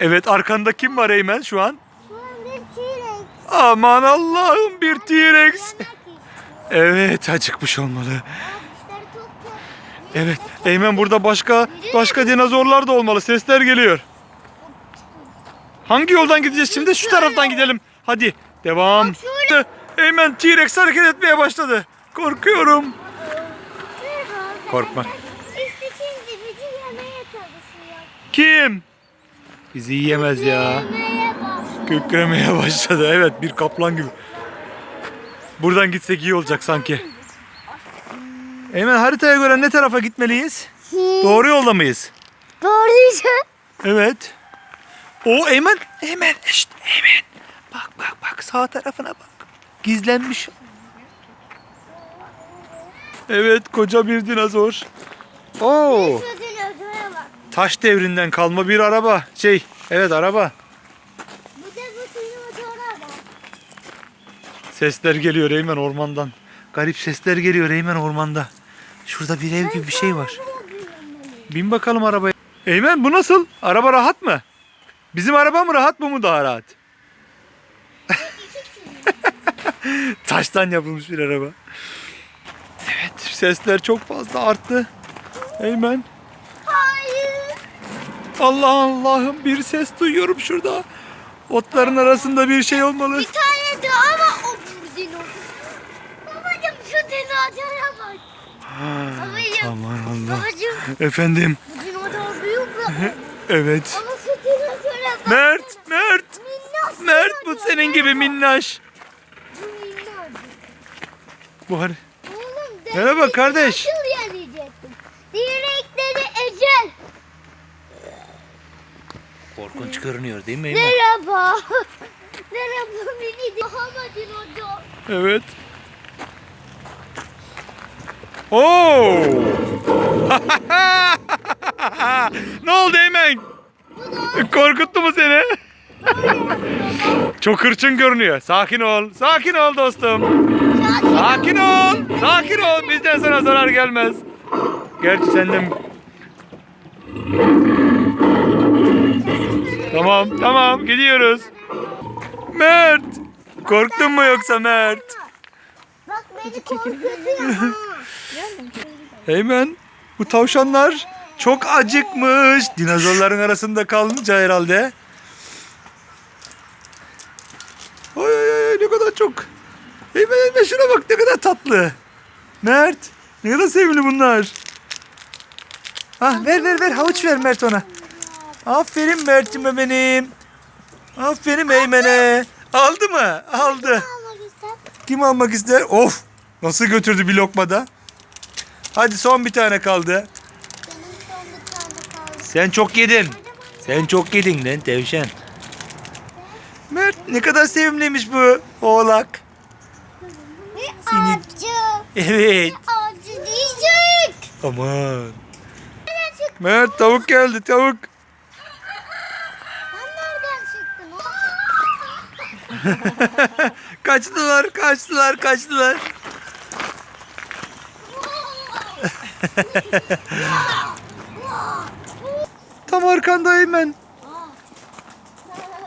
Evet arkanda kim var Eymen şu an? Şu an bir T-Rex. Aman Allah'ım bir T-Rex. Evet acıkmış olmalı. Evet Eymen burada başka başka dinozorlar da olmalı. Sesler geliyor. Hangi yoldan gideceğiz şimdi? Şu taraftan gidelim. Hadi devam. Eymen T-Rex hareket etmeye başladı. Korkuyorum. Korkma. İşte şimdi bizi yemeye çalışıyor. Kim? Bizi yiyemez ya. Kökremeye başladı. Evet bir kaplan gibi. Buradan gitsek iyi olacak sanki. Eymen haritaya göre ne tarafa gitmeliyiz? Doğru yolda mıyız? Doğru diyeceğim. Evet. O Eymen. Eymen. Şşt, Eymen. Bak bak bak sağ tarafına bak. Gizlenmiş. Evet koca bir dinozor. Oo. Taş devrinden kalma bir araba. Şey evet araba. Bu da bu dinozora bak. Sesler geliyor Eymen ormandan. Garip sesler geliyor Eymen ormanda. Şurada bir ev gibi bir şey var. Bin bakalım arabaya. Eymen bu nasıl? Araba rahat mı? Bizim araba mı rahat bu mu daha rahat? Taştan yapılmış bir araba. Evet sesler çok fazla arttı. Eymen. Allah Allah'ım bir ses duyuyorum şurada. Otların arasında bir şey olmalı. Bir tane daha ama o bu dinozor. Babacım şu dinozora bak. Babacım. Aman Allah. Babacım Efendim. bu dinozor büyük mü? Evet. Ama şu dinozora bak. Mert, Mert. Minnoş Mert bu senin gibi minnaş. Bu minnoş. Bu hani Oğlum Merhaba kardeş. Nasıl korkunç görünüyor değil mi Merhaba. Merhaba mini Bahama dinozor. Evet. Oo! ne oldu Eymen? Korkuttu mu seni? Çok hırçın görünüyor. Sakin ol. Sakin ol dostum. Sakin ol. Sakin ol. Bizden sana zarar gelmez. Gerçi senden... Tamam, tamam. Gidiyoruz. Mert. Korktun mu yoksa Mert? Bak beni korkutuyor. Eymen, bu tavşanlar çok acıkmış. Dinozorların arasında kalınca herhalde. Ay ay ay ne kadar çok. Eymen Eymen şuna bak ne kadar tatlı. Mert, ne kadar sevimli bunlar. Ah ver ver ver havuç ver Mert ona. Aferin Mert'ime benim. Aferin Eymen'e. Aldı mı? Aldı. Almak ister. Kim almak ister? Of! Nasıl götürdü bir lokmada? Hadi son bir tane kaldı. Benim son bir tane kaldı. Sen çok yedin. Sen çok yedin lan tevşen. Mert ne kadar sevimliymiş bu oğlak. Ve Seni-. Evet. Acı diyecek. Aman. Mert tavuk geldi tavuk. kaçtılar kaçtılar kaçtılar. Tam arkanda Eymen.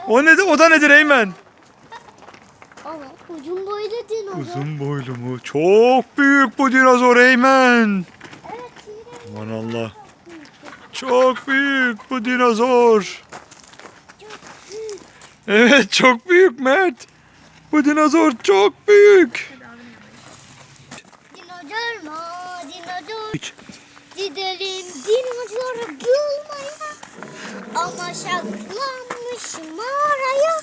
O ne o da nedir Eymen? Ama uzun boylu dinozor. Uzun boylu mu? Çok büyük bu dinozor Eymen. Evet. Aman Allah. Çok büyük bu dinozor. Evet çok büyük Mert. Bu dinozor çok büyük. Dinozor mu? Dinozor. Üç. Gidelim dinozoru bulmaya. Ama saklanmış mağaraya.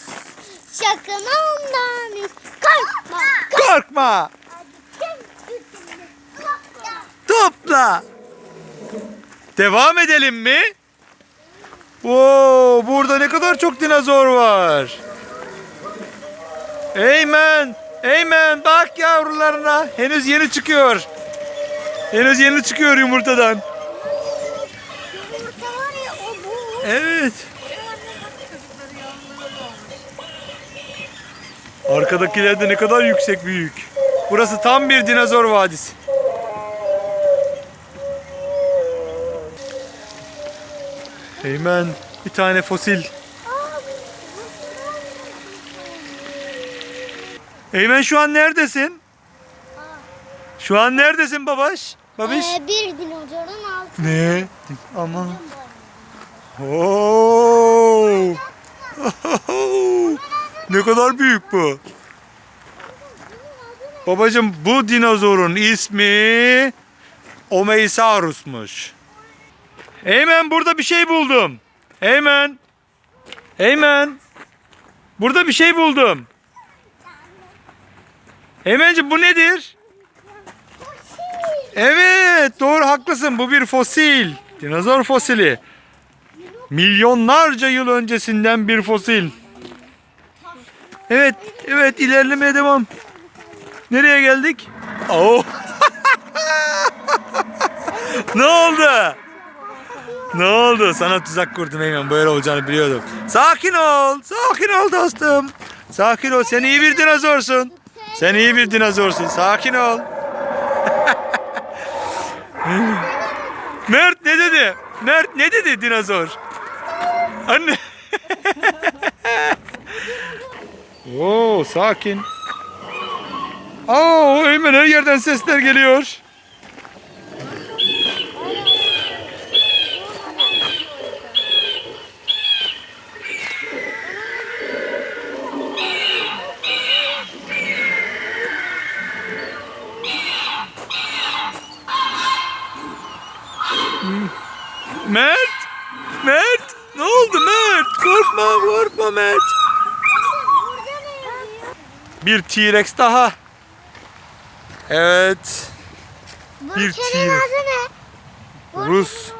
Sakın ondan korkma. Korkma. Topla. Devam edelim mi? Oo, kadar çok dinozor var. Eymen, Eymen bak yavrularına. Henüz yeni çıkıyor. Henüz yeni çıkıyor yumurtadan. Evet. Arkadakiler de ne kadar yüksek büyük. Burası tam bir dinozor vadisi. Eymen bir tane fosil. Eymen şu an neredesin? Şu an neredesin babaş? Babiş? Ee, bir dinozorun altı. Ne? Ama. Oo! ne kadar büyük bu. Babacım bu dinozorun ismi Omeisaurus'muş. Eymen burada bir şey buldum. Eymen. Eymen. Burada bir şey buldum. Eymenciğim bu nedir? Evet doğru haklısın bu bir fosil. Dinozor fosili. Milyonlarca yıl öncesinden bir fosil. Evet evet ilerlemeye devam. Nereye geldik? Oo. ne oldu? Ne oldu? Sana tuzak kurdum Eymen. Böyle olacağını biliyordum. Sakin ol. Sakin ol dostum. Sakin ol. Sen iyi bir dinozorsun. Sen iyi bir dinozorsun. Sakin ol. Mert ne dedi? Mert ne dedi dinozor? Anne. Oo sakin. Oo Eymen her yerden sesler geliyor. Mert! Mert! Ne oldu Mert? Korkma Mert. Bir T-Rex daha. Evet. Bu Bir T-Rex. adı ne? Rus.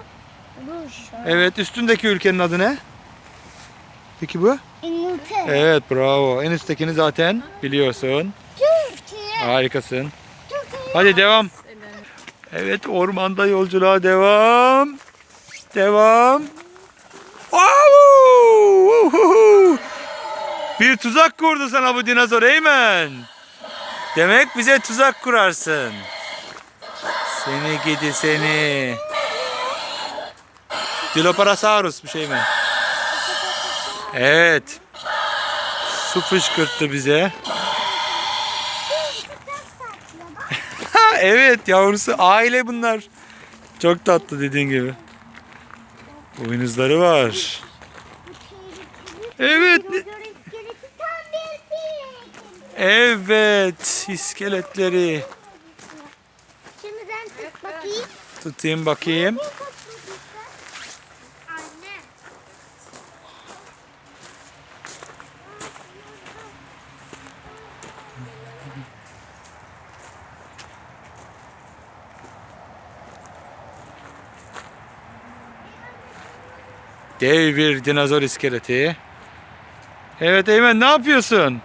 Rus. Evet üstündeki ülkenin adı ne? Peki bu? İngiltere. Evet bravo. En üsttekini zaten biliyorsun. Türkiye. Harikasın. Türkiye. Hadi devam. Evet ormanda yolculuğa devam. Devam. Au! Bir tuzak kurdu sana bu dinozor Eymen. Demek bize tuzak kurarsın. Seni gidi seni. Diloparasaurus bir şey mi? Evet. Su fışkırttı bize. Evet yavrusu aile bunlar. Çok tatlı dediğin gibi. Boynuzları var. Evet. Evet iskeletleri. Şimdi tut bakayım. Tutayım bakayım. Dev bir dinozor iskeleti. Evet Eymen ne yapıyorsun?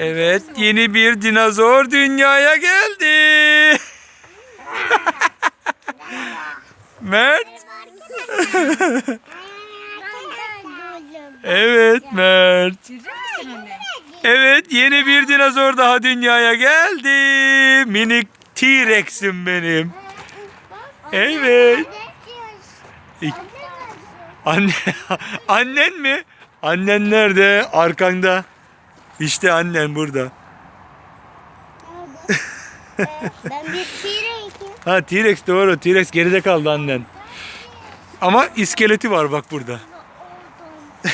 Evet yeni bir dinozor dünyaya geldi. Mert. Evet Mert. Evet yeni bir dinozor daha dünyaya geldi. Minik T-Rex'im benim. Evet. Anne, annen mi? Annen nerede? Arkanda. İşte annen burada. Ben bir T-Rex'im. Ha T-Rex doğru. T-Rex geride kaldı annen. Ama iskeleti var bak burada.